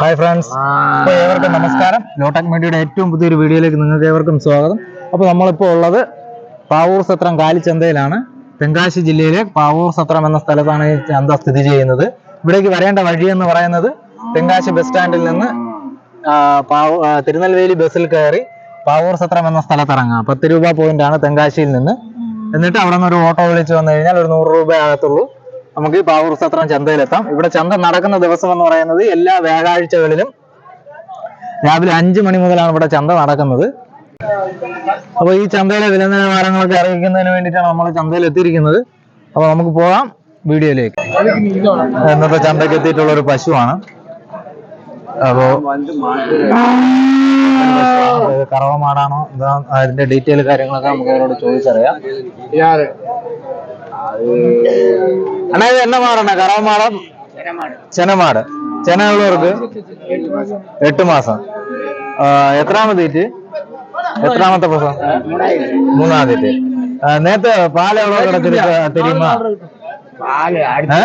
Hi friends അപ്പോൾ ഏവർക്കും നമസ്കാരം. ലോട്ടക് മീഡിയയുടെ ഏറ്റവും പുതിയൊരു വീഡിയോയിലേക്ക് നിങ്ങൾക്ക് ഏവർക്കും സ്വാഗതം. അപ്പോൾ നമ്മളിപ്പോൾ ഉള്ളത് പാവൂർ സത്രം കാലിച്ചന്തയിലാണ്. തെങ്കാശി ജില്ലയിലെ പാവൂർ സത്രം എന്ന സ്ഥലത്താണ് ഈ ചന്ത സ്ഥിതി ചെയ്യുന്നത്. ഇവിടേക്ക് വരേണ്ട വഴി എന്ന് പറയുന്നത് തെങ്കാശി ബസ് സ്റ്റാൻഡിൽ നിന്ന് തിരുനെൽവേലി ബസ്സിൽ കയറി പാവൂർ സത്രം എന്ന സ്ഥലത്ത് ഇറങ്ങാം. പത്ത് രൂപ പോയിന്റ് ആണ് തെങ്കാശിയിൽ നിന്ന്. എന്നിട്ട് അവിടെ നിന്ന് ഒരു ഓട്ടോ വിളിച്ച് വന്നു കഴിഞ്ഞാൽ ഒരു നൂറ് രൂപ ആകത്തുള്ളൂ. നമുക്ക് പാവൂർ സത്രം ചന്തയിലെത്താം. ഇവിടെ ചന്ത നടക്കുന്ന ദിവസം എന്ന് പറയുന്നത് എല്ലാ വ്യാഴാഴ്ചകളിലും രാവിലെ അഞ്ചു മണി മുതലാണ് ഇവിടെ ചന്ത നടക്കുന്നത്. അപ്പൊ ഈ ചന്തയിലെ വില നിലവാരങ്ങളൊക്കെ അറിയിക്കുന്നതിന് വേണ്ടിയിട്ടാണ് നമ്മൾ ചന്തയിൽ എത്തിയിരിക്കുന്നത് അപ്പൊ നമുക്ക് പോകാം വീഡിയോയിലേക്ക്. ഇന്നത്തെ ചന്തയ്ക്ക് എത്തിയിട്ടുള്ള ഒരു പശുവാണ്. അപ്പോ കറവമാടാണോ? കറവ മാടാണോ എന്താ അതിന്റെ ഡീറ്റെയിൽ കാര്യങ്ങളൊക്കെ നമുക്ക് അവരോട് ചോദിച്ചറിയാം. അണ്ണാ ഇത് എന്ന മാടാണ് കറവ മാടം ചെനമാട്. ചെന ഉള്ളവർക്ക് എട്ട് മാസം. എത്രാമത്തെ എത്രാമത്തെ പ്രസവം മൂന്നാം തീറ്റ് നേരത്തെ പാലുള്ള തിരിയുമ്പോ ഏ?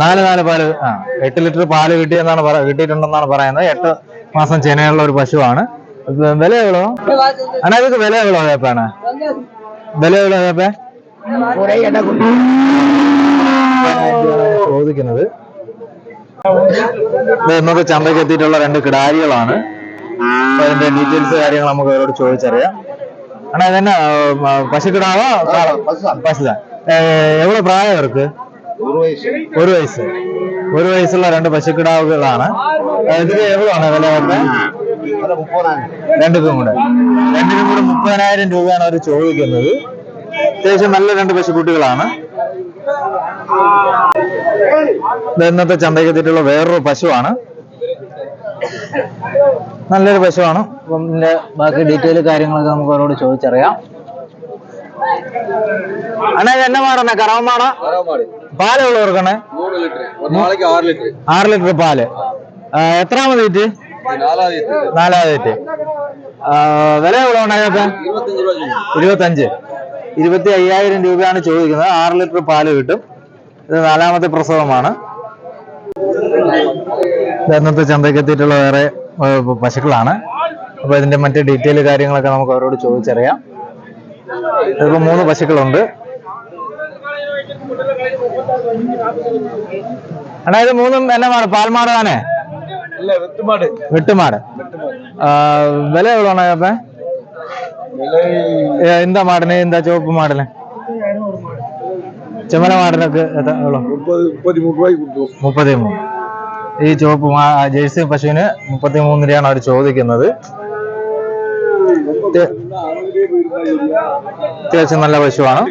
നാല് നാല് പാൽ. ആ എട്ട് ലിറ്റർ പാൽ കിട്ടിയെന്നാണ് പറ കിട്ടിയിട്ടുണ്ടെന്നാണ് പറയുന്നത്. എട്ട് മാസം ചെനയുള്ള ഒരു പശുവാണ്. വില എവ്വളോ അനാ ഇതൊക്കെ വില എവ്വളോ വേപ്പാണ് വില എവ്വളോ വേപ്പേ ചോദിക്കുന്നത്. ഇന്നത്തെ ചന്തയ്ക്ക് എത്തിയിട്ടുള്ള രണ്ട് കിടാരികളാണ്. അതിന്റെ ഡീറ്റെയിൽസ് കാര്യങ്ങൾ നമുക്ക് അവരോട് ചോദിച്ചറിയാം. ആണോ ഇതന്നെ പശുക്കിടാവോ? പശുത എവിടെ പ്രായം അവർക്ക്? ഒരു വയസ്സ്. ഒരു വയസ്സുള്ള രണ്ട് പശുക്കിടാവുകളാണ്. ഇതിന് എവിടെയാണ് വില വരുന്നത്? രണ്ടിനും കൂടെ. രണ്ടിനും കൂടെ മുപ്പതിനായിരം രൂപയാണ് അവർ ചോദിക്കുന്നത്. അത്യാവശ്യം നല്ല രണ്ട് പശുക്കുട്ടികളാണ് ഇന്നത്തെ ചന്തയ്ക്ക് എത്തിയിട്ടുള്ള വേറൊരു പശുവാണ്. നല്ലൊരു പശുവാണ്. അപ്പം ബാക്കി ഡീറ്റെയിൽ കാര്യങ്ങളൊക്കെ നമുക്ക് അവരോട് ചോദിച്ചറിയാം. അണേ എന്നെ മാറണ? കറവമാണ പാലുള്ള കൊടുക്കണേ? ആറ് ലിറ്റർ പാൽ. എത്രാമത് വീറ്റ് നാലാമത് വീറ്റ് വില എവിടെ ഉണ്ടായത് ഇരുപത്തഞ്ച്. ഇരുപത്തി അയ്യായിരം രൂപയാണ് ചോദിക്കുന്നത്. ആറ് ലിറ്റർ പാൽ കിട്ടും. ഇത് നാലാമത്തെ പ്രസവമാണ്. ഇന്നത്തെ ചന്തയ്ക്ക് എത്തിയിട്ടുള്ള വേറെ പശുക്കളാണ്. അപ്പോൾ ഇതിന്റെ മറ്റ് ഡീറ്റെയിൽ കാര്യങ്ങളൊക്കെ നമുക്ക് അവരോട് ചോദിച്ചറിയാം. ഇപ്പൊ മൂന്ന് പശുക്കളുണ്ട്. അടാ ഇത് മൂന്നും എന്നമാണ്? പാൽമാട് താനേ വെട്ടുമാട്. വെട്ടുമാട്. വില എവിടെ ആണോ അപ്പം? എന്താ മാടന്? എന്താ ചുവപ്പ് മാടന്? ചുമല മാടനൊക്കെ മുപ്പത്തി മൂന്ന് ഈ ചുവപ്പ് ജേഴ്സി പശുവിന് മുപ്പത്തി മൂന്ന് രൂപയാണ് അവർ ചോദിക്കുന്നത്. അത്യാവശ്യം നല്ല പശുവാണ്.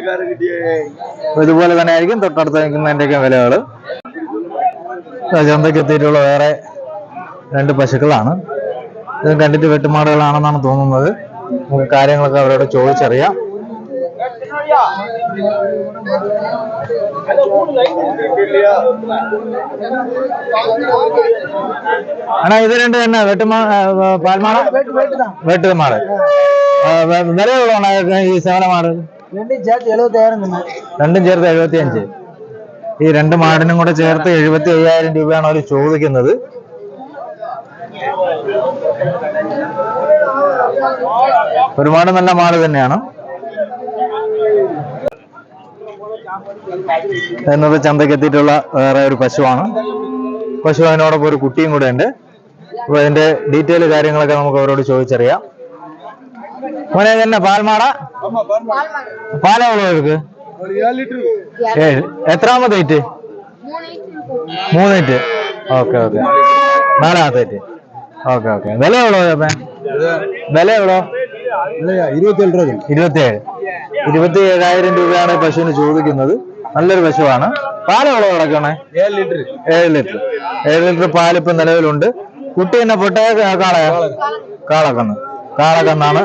ഇതുപോലെ തന്നെ ആയിരിക്കും തൊട്ടടുത്ത് നിൽക്കുന്നതിന്റെയൊക്കെ വിലകൾ. ചന്തയ്ക്ക് എത്തിയിട്ടുള്ള വേറെ രണ്ട് പശുക്കളാണ്. ഇത് കണ്ടിട്ട് വെട്ടുമാടുകളാണെന്നാണ് തോന്നുന്നത്. കാര്യങ്ങളൊക്കെ അവരോട് ചോദിച്ചറിയാം. അണ്ണാ ഇത് രണ്ട് തന്നെ വെട്ടുമാ പാൽമാട? വെട്ടുമാട്. വിലയുള്ളതാണ് ഈ സേവനമാട്. രണ്ടും ചേർത്ത് എഴുപത്തി അഞ്ച് ഈ രണ്ട് മാടിനും കൂടെ ചേർത്ത് എഴുപത്തി അയ്യായിരം രൂപയാണ് അവർ ചോദിക്കുന്നത്. ഒരുപാട് നല്ല മാല തന്നെയാണ്. ഇന്നത്തെ ചന്തയ്ക്ക് എത്തിയിട്ടുള്ള വേറെ ഒരു പശുവാണ്. പശു അതിനോടൊപ്പം ഒരു കുട്ടിയും കൂടെ ഉണ്ട്. അപ്പൊ അതിന്റെ ഡീറ്റെയിൽ കാര്യങ്ങളൊക്കെ നമുക്ക് അവരോട് ചോദിച്ചറിയാം. മോനെ തന്നെ പാൽമാട? പാലാവുള്ളൂ അവർക്ക്? എത്രാമത് എത്രാമത്തെ ഏറ്റ് മൂന്ന് ഏറ്റ് ഓക്കെ ഓക്കെ. നാലാമത്തെ ഏറ്റ് ഓക്കെ ഓക്കെ. വില എവിടെ വില എവിടോ? ഇരുപത്തിയേഴ് രൂപ ഇരുപത്തിയേഴ്. ഇരുപത്തി ഏഴായിരം രൂപയാണ് പശുവിന് ചോദിക്കുന്നത്. നല്ലൊരു പശുവാണ്. പാലെവിടെ കിടക്കണേ? ഏഴ് ലിറ്റർ. ഏഴ് ലിറ്റർ. ഏഴ് ലിറ്റർ പാൽ നിലവിലുണ്ട്. കുട്ടി എന്നെ പൊട്ടേ കാള കാളക്കന്ന്. കാളക്കന്നാണ്.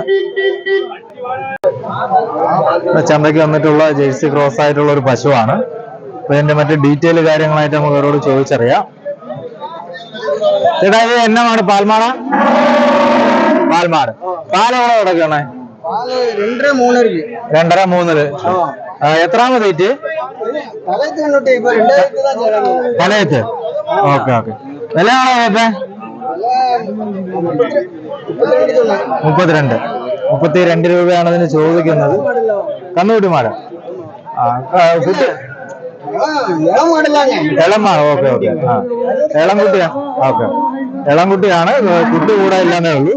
ചന്തയ്ക്ക് വന്നിട്ടുള്ള ജേഴ്സി ക്രോസ് ആയിട്ടുള്ള ഒരു പശുവാണ്. അപ്പൊ ഇതിന്റെ മറ്റു ഡീറ്റെയിൽ കാര്യങ്ങളായിട്ട് നമുക്ക് അവരോട് ചോദിച്ചറിയാം. ചേട്ടാ ഇത് എന്നാണ് പാൽമാണ പാൽമാട് പാലവിടെ കിടക്കണേ രണ്ടര മൂന്നിൽ എത്രാമത് ഡേറ്റ് തലയത്ത് ഓക്കെ ഓക്കെ. വില ഏപ്പേ മുപ്പത്തിരണ്ട്. മുപ്പത്തി രണ്ട് രൂപയാണ് അതിന് ചോദിക്കുന്നത്. കന്നുകുട്ടിമാര് ആ കുട്ടി ഇളമാണ് ഓക്കെ ഓക്കെ. ഓക്കെ. ഇളം കുട്ടിയാണ് കുട്ടി കൂടെ ഇല്ലാന്നേ ഉള്ളൂ.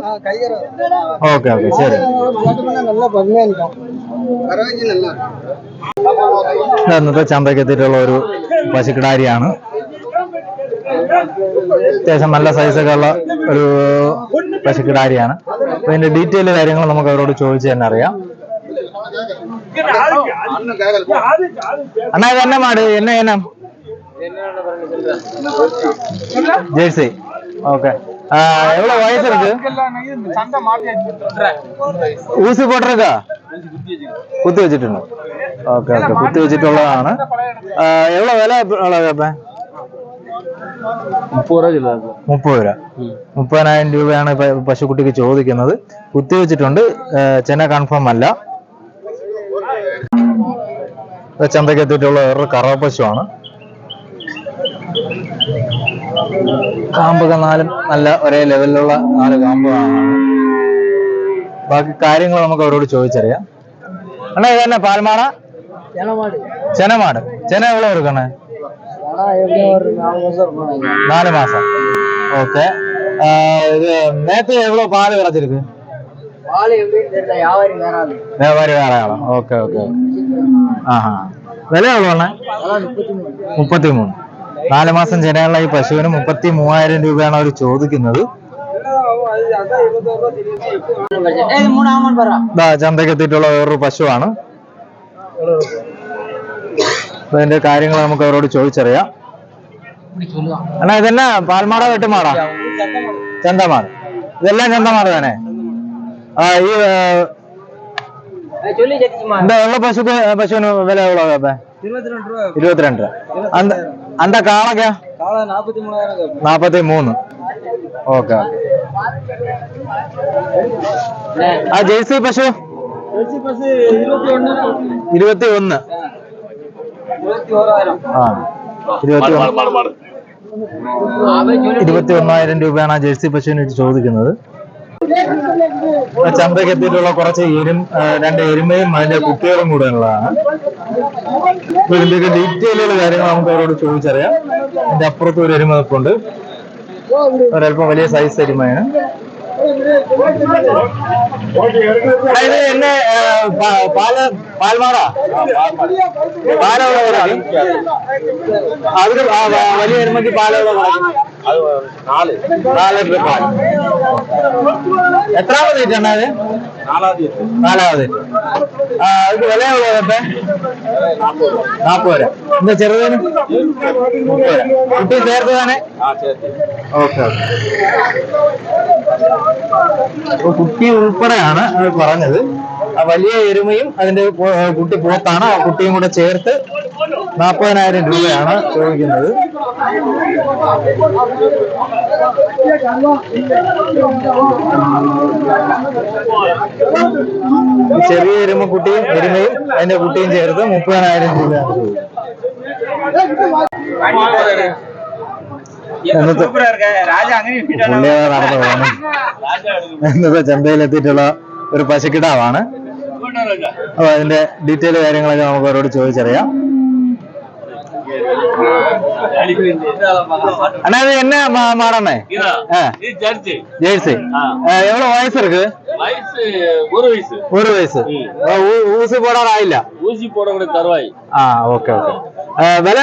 ഓക്കെ ഓക്കെ ശരി. ഇന്നത്തെ ചന്തയ്ക്ക് എത്തിയിട്ടുള്ള ഒരു പശുക്കിടാരിയാണ്. അത്യാവശ്യം നല്ല സൈസൊക്കെ ഉള്ള ഒരു പശുക്കിടാരിയാണ്. ഇതിന്റെ ഡീറ്റെയിൽ കാര്യങ്ങൾ നമുക്ക് അവരോട് ചോദിച്ചു തന്നെ അറിയാം. അണ്ണാ ഇത് என்ன മാട്? என்ன എന്നാ? ജേഴ്സി. ഓക്കെ. എവിടെ வயசு இருக்கு ஊசி போட்டிருக்கா കുത്തി വെച്ചിട്ടുണ്ട്. Okay okay. കുത്തി വെച്ചിട്ടുള്ളതാണ്. എവിടെ വില ഉള്ളതാ മുപ്പത് രൂപ മുപ്പത് രൂപ. മുപ്പതിനായിരം രൂപയാണ് പശുക്കുട്ടിക്ക് ചോദിക്കുന്നത്. കുത്തി വെച്ചിട്ടുണ്ട്. ചെന കൺഫേം അല്ല. ചന്തയ്ക്ക് എത്തിയിട്ടുള്ള വേറൊരു കറവ പശുവാണ് കാമ്പ് നാലും നല്ല ഒരേ ലെവലിലുള്ള നാല് കാമ്പുകളാണ്. ബാക്കി കാര്യങ്ങൾ നമുക്ക് അവരോട് ചോദിച്ചറിയാം. അണ്ണാ ഇത് തന്നെ പാൽമാണ ചെനമാട്. ചെന എവിടെ കൊടുക്കണേ? നാല് മാസം ഓക്കെ. இது நேத்து எவ்வளவு பால் கிடைச்சிருக்கு வியாபாரி வேற ஆளு ஓகே ஓகே ആഹാ. വില എവിടെ മുപ്പത്തി മൂന്ന് നാല് മാസം ജനങ്ങളുള്ള ഈ പശുവിന് മുപ്പത്തി മൂവായിരം രൂപയാണ് അവർ ചോദിക്കുന്നത്. ചന്തയ്ക്ക് എത്തിയിട്ടുള്ള വേറൊരു പശുവാണ്. അതിന്റെ കാര്യങ്ങൾ നമുക്ക് അവരോട് ചോദിച്ചറിയാം. അണ്ണാ ഇതെന്നാ? പാൽമാട വെട്ടുമാടാ? ചന്തമാട്. ഇതെല്ലാം ചന്തമാട് തന്നെ. ആ ഈ இந்த வெள்ள பசுக்கு பசுவின் விலை எவ்வளவு அப்ப இருபத்தி ரெண்டு அந்த அந்த காளைக்கா നാപ്പത്തി മൂന്നായിരം നാപ്പത്തി മൂന്ന് ഓക്കെ ആ ജേഴ്സി പശു ഇരുപത്തി ഒന്ന് ഇരുപത്തി ഒന്ന് ഇരുപത്തി ഓരായിരം ആ ഇരുപത്തി ഒന്ന് ഇരുപത്തി ഒന്നായിരം രൂപയാണ് ആ ജേഴ്സി പശുവിന് ചോദിക്കുന്നത് ആ ചന്തയ്ക്ക് എത്തിയിട്ടുള്ള കുറച്ച് എരും രണ്ട് എരുമയും അതിന്റെ കുട്ടികളും കൂടെ ഉള്ളതാണ് ഇതിന്റെയൊക്കെ ഡീറ്റെയിലുള്ള കാര്യങ്ങൾ നമുക്ക് അവരോട് ചോദിച്ചറിയാം. അതിന്റെ അപ്പുറത്ത് ഒരു എരുമ നിൽപ്പുണ്ട് ഒരല്പം വലിയ സൈസ് എരുമയാണ്. എടാ, ഇത് എന്നെ ആ, പാ- പാൽ പാൽമാടാ പാലുള്ള അതിന് ആ- ആ വലിയ എരുമയ്ക്ക് പാലുള്ള നാല് നാല് ലിറ്റർ പാൽ എത്രാമത് ഇത് വില ഉള്ളതൊക്കെ നാൽപ്പത് രൂപ. എന്താ ചെറുതിന്? മുപ്പത് രൂപ. കുട്ടി ചേർത്തതാണ്? Okay okay. കുട്ടി ഉൾപ്പെടെയാണ് പറഞ്ഞത്. ആ വലിയ എരുമയും അതിന്റെ കുട്ടി പോത്താണ്. ആ കുട്ടിയും കൂടെ ചേർത്ത് നാൽപ്പതിനായിരം രൂപയാണ് ചോദിക്കുന്നത്. ചെറിയ എരുമക്കുട്ടിയും എരുമയും അതിന്റെ കുട്ടിയും ചേർത്ത് മുപ്പതിനായിരം പോകുന്നു ഇന്നത്തെ ചന്തയിലെത്തിയിട്ടുള്ള ഒരു പശുക്കിടാവാണ്. അപ്പൊ അതിന്റെ ഡീറ്റെയിൽ കാര്യങ്ങളൊക്കെ നമുക്ക് അവരോട് ചോദിച്ചറിയാം. அண்ணா இது என்ன மாடண்ணே ஜெர்சி ஜெர்சி எவ்வளவு வயசு இருக்கு வயசு ஒரு வயசு ஒரு வயசு ஊசி போட ஆயில ஊசி போட கூட தருவாய் വില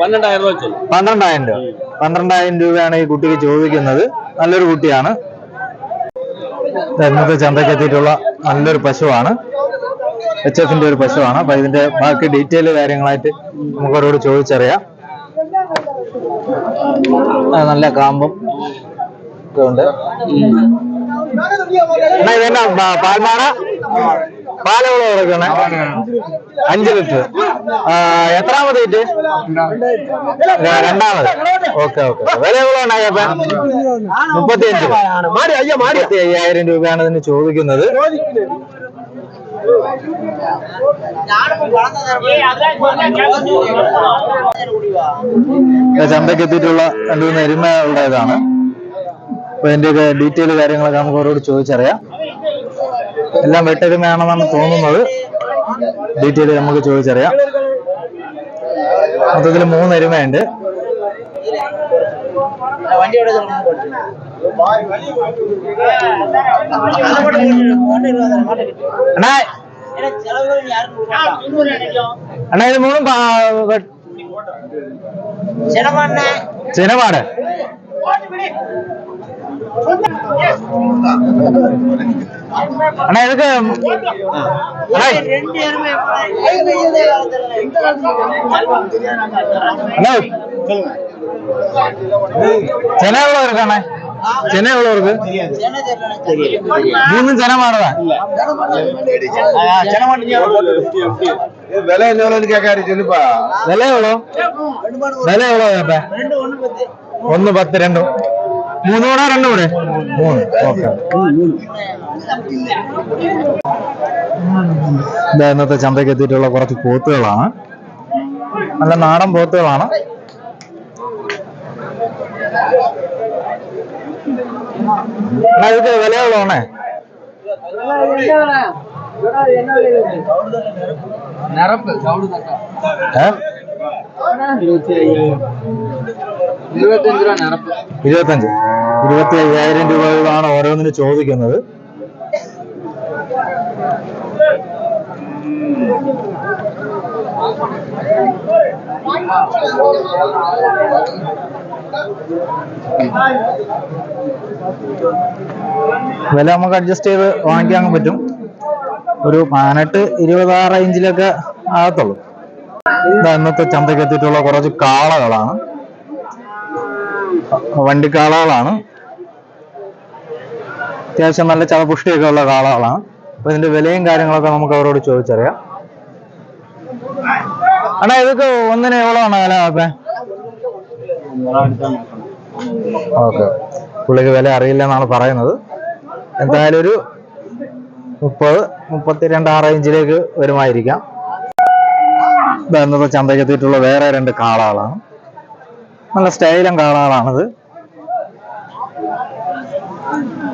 പന്ത്രണ്ടായിരം രൂപ പന്ത്രണ്ടായിരം രൂപ. പന്ത്രണ്ടായിരം രൂപയാണ് ഈ കുട്ടിക്ക് ചോദിക്കുന്നത്. നല്ലൊരു കുട്ടിയാണ്. ഇന്നത്തെ ചന്തയ്ക്ക് എത്തിയിട്ടുള്ള നല്ലൊരു പശുവാണ്. എച്ച് എഫിന്റെ ഒരു പശുവാണ്. അപ്പൊ ഇതിന്റെ ബാക്കി ഡീറ്റെയിൽ കാര്യങ്ങളായിട്ട് നമുക്ക് അവരോട് ചോദിച്ചറിയാം. നല്ല കാമ്പും ഒക്കെ ഉണ്ട്. ഇതെന്നാ പാൽമാണ പാലകളോ കൊടുക്കണേ? അഞ്ച് ലിറ്റർ. എത്രാമത് ഇറ്റ് രണ്ടാമത്. Okay okay. വില എവിടെ ഉണ്ടായപ്പ മുപ്പത്തി അഞ്ച് മുപ്പത്തി അയ്യായിരം രൂപയാണ് ഇതിന് ചോദിക്കുന്നത്. ഇത് ചന്തയ്ക്ക് എത്തിയിട്ടുള്ള രണ്ടു മൂന്ന് എരുമകളുടെ ഇതാണ് അപ്പൊ ഇതിന്റെയൊക്കെ ഡീറ്റെയിൽ കാര്യങ്ങളൊക്കെ നമുക്ക് അവരോട് ചോദിച്ചറിയാം. എല്ലാം വെട്ടെരുമയാണെന്നാണ് തോന്നുന്നത്. ഡീറ്റെയിൽ നമുക്ക് ചോദിച്ചറിയാം. മൊത്തത്തിൽ മൂന്ന് എരുമയുണ്ട് അണ്ണാ அண்ணா. அண்ணா இது மூணும் சினமாடு ചെന്നൈ മൂന്നും ചെന മാറതാ. വില എന്നെ എനിക്ക് വില എവ്വളോ? വില എവ്വളോ ചേട്ടാ? ഒന്ന് പത്ത് രണ്ടോ. മൂന്ന്. രണ്ടു കൂടെ മൂന്ന് ഇന്നത്തെ ചന്തയ്ക്ക് എത്തിയിട്ടുള്ള കുറച്ച് പോത്തുകളാണ്. നല്ല നാടൻ പോത്തുകളാണ്. നിങ്ങൾക്ക് വിലയുള്ളതാണേ? ഇരുപത്തഞ്ച് ഇരുപത്തി അയ്യായിരം രൂപയാണ് ഓരോന്നിന് ചോദിക്കുന്നത്. വില നമുക്ക് അഡ്ജസ്റ്റ് ചെയ്ത് വാങ്ങിക്കാൻ പറ്റും. ഒരു പതിനെട്ട് ഇരുപത് ആ റേഞ്ചിലൊക്കെ ആകത്തുള്ളൂ. ഇന്നത്തെ ചന്തയ്ക്ക് എത്തിയിട്ടുള്ള കുറച്ച് കാളകളാണ്. വണ്ടിക്കാളകളാണ് അത്യാവശ്യം നല്ല ചതപുഷ്ടിയൊക്കെ ഉള്ള കാളകളാണ്. അപ്പൊ ഇതിന്റെ വിലയും കാര്യങ്ങളൊക്കെ നമുക്ക് അവരോട് ചോദിച്ചറിയാം. അണ്ണാ ഇതൊക്കെ ഒന്നിന് ആണോ വില ഓക്കെ. പുള്ളിക്ക് വില അറിയില്ല എന്നാണ് പറയുന്നത്. എന്തായാലും ഒരു മുപ്പത് മുപ്പത്തിരണ്ട് ആ റേഞ്ചിലേക്ക് വരുമായിരിക്കാം. ഇന്നത്തെ ചന്തയ്ക്ക് വേറെ രണ്ട് കാളകളാണ്. നല്ല സ്റ്റൈലും കാളകളാണിത്.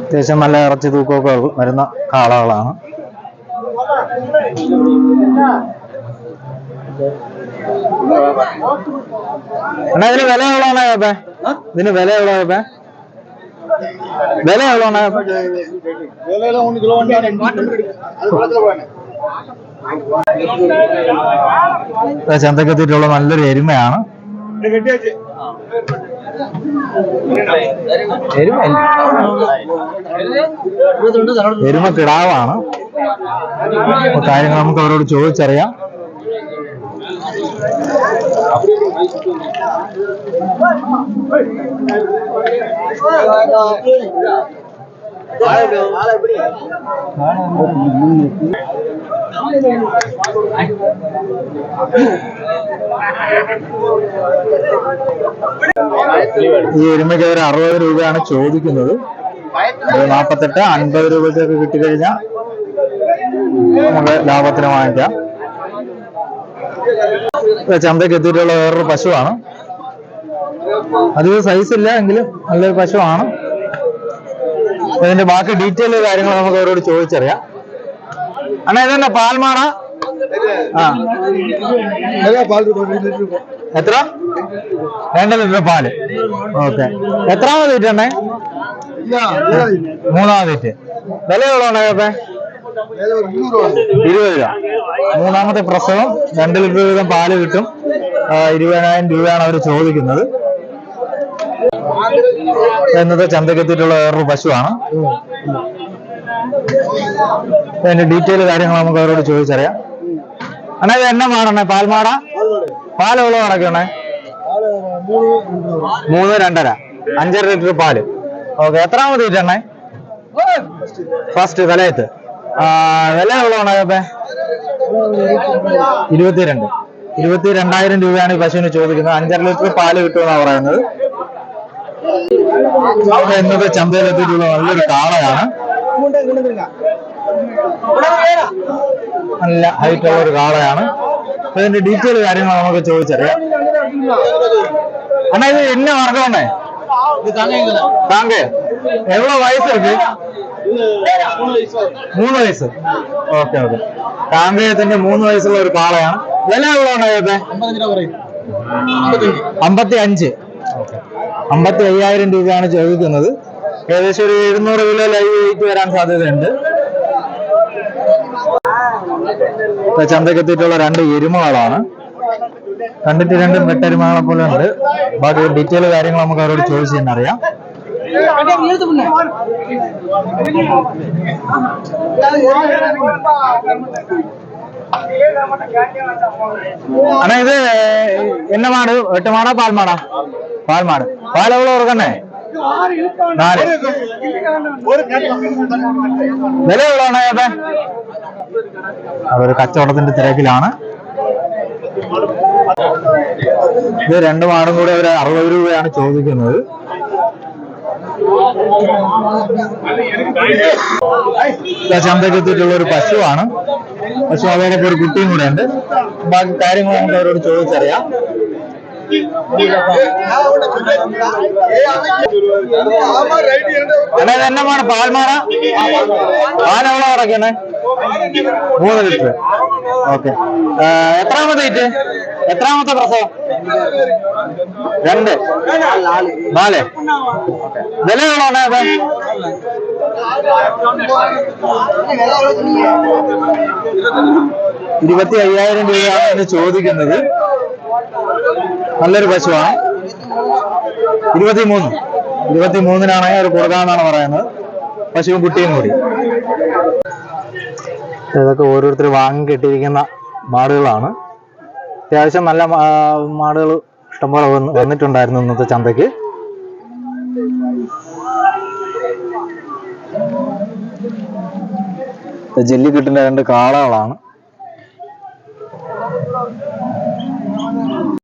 അത്യാവശ്യം നല്ല ഇറച്ചി തൂക്കമൊക്കെ വരുന്ന കാളകളാണ്. அண்ணா இதுல விலை எவ்வளோண்ணா இப்ப இதுல விலை எவ்வளோ இப்ப விலை எவ்வளோண்ணா விலையில ஒன்று கிலோ ചന്തക്കെത്തിയിട്ടുള്ള നല്ലൊരു എരുമയാണ്. എരുമ എരുമ കിടാവാണ് കാര്യങ്ങൾ നമുക്ക് അവരോട് ചോദിച്ചറിയാം. ഈ എരുമയ്ക്ക് അവർ അറുപത് രൂപയാണ് ചോദിക്കുന്നത്. നാൽപ്പത്തെട്ട് അൻപത് രൂപയ്ക്കൊക്കെ കിട്ടിക്കഴിഞ്ഞാൽ നമുക്ക് ലാഭത്തിന് വാങ്ങിക്കാം. ചന്തയ്ക്ക് എത്തിയിട്ടുള്ള വേറൊരു പശുവാണ്. അധികം സൈസ് ഇല്ല എങ്കിലും നല്ലൊരു പശുവാണ്. ഇതിന്റെ ബാക്കി ഡീറ്റെയിൽ കാര്യങ്ങൾ നമുക്ക് അവരോട് ചോദിച്ചറിയാം. അണ്ണാ ഇതന്നെ പാൽമാണ എത്ര? രണ്ട് ലിറ്റർ പാൽ. ഓക്കെ. എത്രാമത് തീറ്റണ്ണേ മൂന്നാമത് തീറ്റ് വില എവിടെ ഇരുപത് രൂപ. മൂന്നാമത്തെ പ്രസവം രണ്ട് ലിറ്റർ വീതം പാൽ കിട്ടും. ഇരുപതിനായിരം രൂപയാണ് അവർ ചോദിക്കുന്നത്. ഇന്നത്തെ ചന്തക്കെത്തിയിട്ടുള്ള വേറൊരു പശുവാണ്. അതിന്റെ ഡീറ്റെയിൽ കാര്യങ്ങൾ നമുക്ക് അവരോട് ചോദിച്ചറിയാം. അണ്ണാ ഇത് എണ്ണം വേണണ്ണേ പാൽമാട? പാലുകളോ അടക്കണേ മൂന്ന് രണ്ടര. അഞ്ചര ലിറ്റർ പാൽ. ഓക്കെ എത്രാമത് ഇട്ടണ്ണേ ഫസ്റ്റ് തലയത്ത്. വില എവിടെ ഉണകത്തെ ഇരുപത്തിരണ്ട്. ഇരുപത്തി രണ്ടായിരം രൂപയാണ് ഈ പശുവിന് ചോദിക്കുന്നത്. അഞ്ചര ലിറ്റർ പാൽ കിട്ടുമെന്നാണ് പറയുന്നത്. ഇന്നത്തെ ചന്തയിലെത്തിയിട്ടുള്ള നല്ലൊരു കാളയാണ്. നല്ല ഹൈറ്റ് ഉള്ള ഒരു കാളയാണ്. അതിന്റെ ഡീറ്റെയിൽ കാര്യങ്ങൾ നമുക്ക് ചോദിച്ചറിയാം. അണ്ണാ ഇത് എന്നെ മറക്കണേ? താങ്കേ. എവിടെ വയസ്സ് இருக்கு മൂന്ന് വയസ്സ്. Okay okay. കാന്തയത്തിന്റെ മൂന്ന് വയസ്സുള്ള ഒരു കാളയാണ് വില എവിടെ ഉണ്ടായത് അമ്പത്തി അഞ്ച് അമ്പത്തി അയ്യായിരം രൂപയാണ് ചോദിക്കുന്നത്. ഏകദേശം ഒരു എഴുന്നൂറ് കിലോ ലൈവ് വെയിറ്റ് വരാൻ സാധ്യതയുണ്ട്. ചന്തക്കെത്തിയിട്ടുള്ള രണ്ട് എരുമകളാണ്. കണ്ടിട്ട് രണ്ടും വെട്ടെരുമകളെ പോലെ ഉണ്ട്. ബാക്കി ഡീറ്റെയിൽ കാര്യങ്ങൾ നമുക്ക് അവരോട് ചോദിച്ചു തന്നെ അറിയാം. ஆனா இது என்ன மாடு எட்டு மாடா பால் மாடா பால் மாடு பால் எவ்வளவு இருக்கண்ணே நாலு விலை எவ்வளோண்ணா ഏതാ അവർ കച്ചവടത്തിന്റെ തിരക്കിലാണ്. ഇത് രണ്ടു മാടും കൂടി അവർ അറുപത് രൂപയാണ് ചോദിക്കുന്നത്. എത്തിയിട്ടുള്ള ഒരു പശുവാണ്. പശു അതോടൊപ്പം ഒരു കുട്ടിയും കൂടെ ഉണ്ട്. ബാക്കി കാര്യങ്ങൾ നമുക്ക് അവരോട് ചോദിച്ചറിയാം. എന്നമാണ് പാൽമാറ? പാൽ എവിടെ കിടക്കണേ മൂന്ന് ലിറ്റർ ഓക്കെ എത്രാമത്തെ ഇറ്റ് എത്രാമത്തെ പ്രസവം? രണ്ട്. നാല്. വില എവിടെ അപ്പൊ? ഇരുപത്തി അയ്യായിരം രൂപയാണ് ചോദിക്കുന്നത്. നല്ലൊരു പശുവാണ്. ഇരുപത്തിമൂന്ന്. ഇരുപത്തിമൂന്നിനാണ് അവർ കൊടുക്കാമെന്നാണ് പറയുന്നത്. പശുവും കുട്ടിയും കൂടി. ഇതൊക്കെ ഓരോരുത്തർ വാങ്ങി കെട്ടിയിരിക്കുന്ന മാടുകളാണ്. അത്യാവശ്യം നല്ല മാടുകൾ ഇഷ്ടംപോലെ വന്ന് വന്നിട്ടുണ്ടായിരുന്നു ഇന്നത്തെ ചന്തയ്ക്ക്. ജെല്ലി കിട്ടുന്ന രണ്ട് കാളകളാണ്.